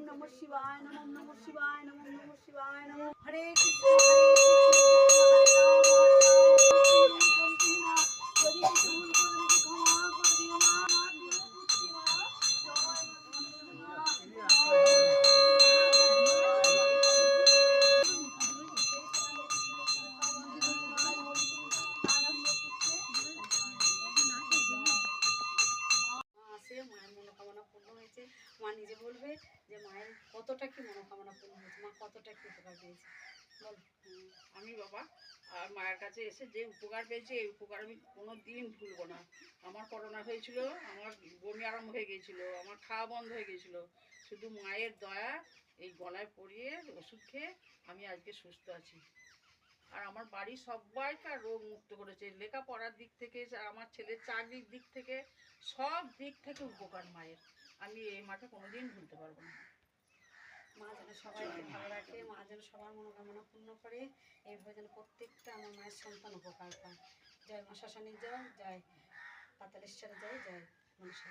নমঃ শিবায় নমঃ নমঃ শিবায় নমঃ নমঃ শিবায় নমঃ। হরে কৃষ্ণ। মায়ের মনোকামনা পূর্ণ হয়েছে। মা নিজে বলবে যে মায়ের কতটা কি মনোকামনা পূর্ণ হয়েছে, মা কতটা কি উপকার পেয়েছে। বল। আমি বাবা, আর মায়ের কাছে এসে যে উপকার পেয়েছি, এই উপকার আমি কোনো দিন ভুলবো না। আমার করোনা হয়েছিল, আমার বমি আরম্ভ হয়ে গিয়েছিল, আমার খাওয়া বন্ধ হয়ে গিয়েছিল। শুধু মায়ের দয়া, এই গলায় পরিয়ে ওষুধ খেয়ে আমি আজকে সুস্থ আছি। আর আমার বাড়ির সবাইকে রোগ মুক্ত করেছে। লেখাপড়ার দিক থেকে আমার ছেলের চাকরির দিক থেকে সব দিক থেকে উপকার মায়ের। আমি এই মাকে কোনোদিন ভুলতে পারব না। মা যেন সবাইকে ভালো রাখে মা যেন সবার মনোকামনা পূর্ণ করে এইভাবে যেন প্রত্যেকটা আমার মায়ের সন্তান উপকার পায়। জয় মা শ্মশানী জয় জয় পাতালেশ্বরে জয় জয় দেবী।